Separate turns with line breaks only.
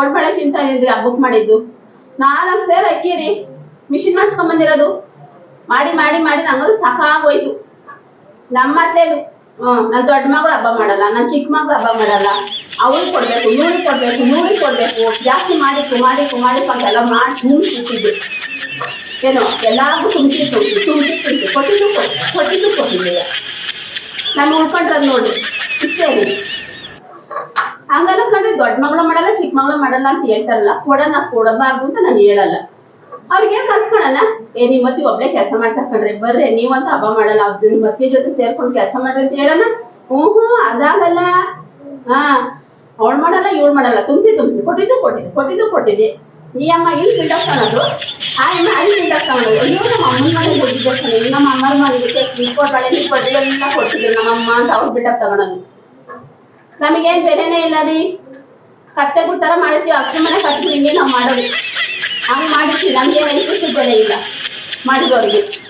ಓಡ್ಬಳೆ ತಿಂತ ಆ ಹಬ್ಬಕ್ ಮಾಡಿದ್ದು. ನಾಲ್ಕು ಸೇರ್ ಅಕ್ಕಿ ರೀ ಮಿಷಿನ್ ಮಾಡಿಸ್ಕೊಂಡ್ ಬಂದಿರೋದು. ಮಾಡಿ ಮಾಡಿ ಮಾಡಿ ನಂಗದು ಸಾಕಾಗೋಯ್ತು. ನಮ್ಮ ಅತ್ತೆದು ಹ್ಮ್, ನನ್ ದೊಡ್ಡ ಮಗಳು ಹಬ್ಬ ಮಾಡಲ್ಲ ನನ್ನ ಚಿಕ್ಕ ಮಗಳು ಹಬ್ಬ ಮಾಡಲ್ಲ. ಅವ್ರಿಗೆ ಕೊಡ್ಬೇಕು, ಇವ್ಳಿಗೆ ಕೊಡ್ಬೇಕು ಇವ್ಳಿಗೆ ಕೊಡ್ಬೇಕು. ಜಾಸ್ತಿ ಮಾಡಿ ಕುಮಾರಿ ಕುಮಾರಿ ಅಂತೆಲ್ಲ ಮಾಡಿ ತುಂಬಿಸಿಟ್ಟಿದ್ದೆ. ಏನೋ, ಎಲ್ಲಾರ್ಗು ತುಂಬಿಸಿ ತುಂಬಿಸಿ ತುಂಬಿಸಿ ತುಂಬಿಸಿ ಕೊಟ್ಟಿದ್ದು ಕೊಟ್ಟು ಕೊಟ್ಟಿದ್ದು ಕೊಟ್ಟಿದ್ದೀಯ ನಾನು ಉಳ್ಕೊಂಡ್ರದ್ ನೋಡಿ, ಇಷ್ಟೇ ರೀ ಹಂಗಲ್ಲ ಕಂಡ್ರೆ ದೊಡ್ಡ ಮಗಳು ಮಾಡಲ್ಲ ಚಿಕ್ಕ ಮಗಳು ಮಾಡಲ್ಲ ಅಂತ ಹೇಳ್ತಾರಲ್ಲ ಕೊಡಲ್ಲ ಕೊಡಬಾರ್ದು ಅಂತ ನಾನು ಹೇಳಲ್ಲ. ಅವ್ರಿಗೆ ಕಲ್ಸ್ಕೊಳಲ್ಲ ಏ ನಿಮ್ಮ ಮತ್ತಿ ಒಬ್ಳೆ ಕೆಲಸ ಮಾಡ್ತಾ ಕಣ್ರಿ ಬರ್ರಿ, ನೀವಂತ ಹಬ್ಬ ಮಾಡಲ್ಲ ಅವ್ರ ಮತ್ತೆ ಜೊತೆ ಸೇರ್ಕೊಂಡು ಕೆಲಸ ಮಾಡ್ರಿ ಅಂತ ಹೇಳಲ್ಲ. ಹ್ಞೂ ಅದಾಗಲ್ಲ. ಹಾ, ಅವಳು ಮಾಡಲ್ಲ, ಇವಳು ಮಾಡಲ್ಲ. ತುಂಬಿಸಿ ತುಂಬಿಸಿ, ಕೊಟ್ಟಿದ್ದು ಕೊಟ್ಟಿದ್ದು ಕೊಟ್ಟಿದ್ದು ಕೊಟ್ಟಿದ್ದೆ. ಈ ಅಮ್ಮ ಇಲ್ಲಿ ಬಿಲ್ಡಪ್ ತಗೊಳೋದು ಆ ಅಮ್ಮ ಅಲ್ಲಿ ಬಿಲ್ಡಪ್ ತಗೊಳೋದು ಅಯ್ಯೋ, ನಮ್ಮ ಅಮ್ಮನ ಮನೆಗೆ ಹೋಗಿದ್ದೆ ಕಣೆ. ನಮ್ಮ ಅಮ್ಮನ ಮನೆಗೆ ಕೊಡ್ಬಾಳೆ ನೀರು ಕೊಡ್ರಿ ನಮ್ಮ ಅಮ್ಮ ಅಂತ ಅವ್ರು ಬಿಲ್ಡಪ್ ತಗೊಂಡು ನಮಗೇನ್ ಬೆಲೆನೇ ಇಲ್ಲ ರೀ. ಕತ್ತೆ ತರ ಮಾಡಿರ್ತೀವಿ. ಅಕ್ಕಿ ಮನೆ ಕತ್ತಿ ಹಿಂಗೆ ನಾವು ಮಾಡೋದು. ಹಂಗ್ ಮಾಡಿರ್ತೀವಿ. ನಮ್ಗೆ ಸಿಗೋದೇ ಇಲ್ಲ. ಮಾಡಿದವ್ರಿಗೆ.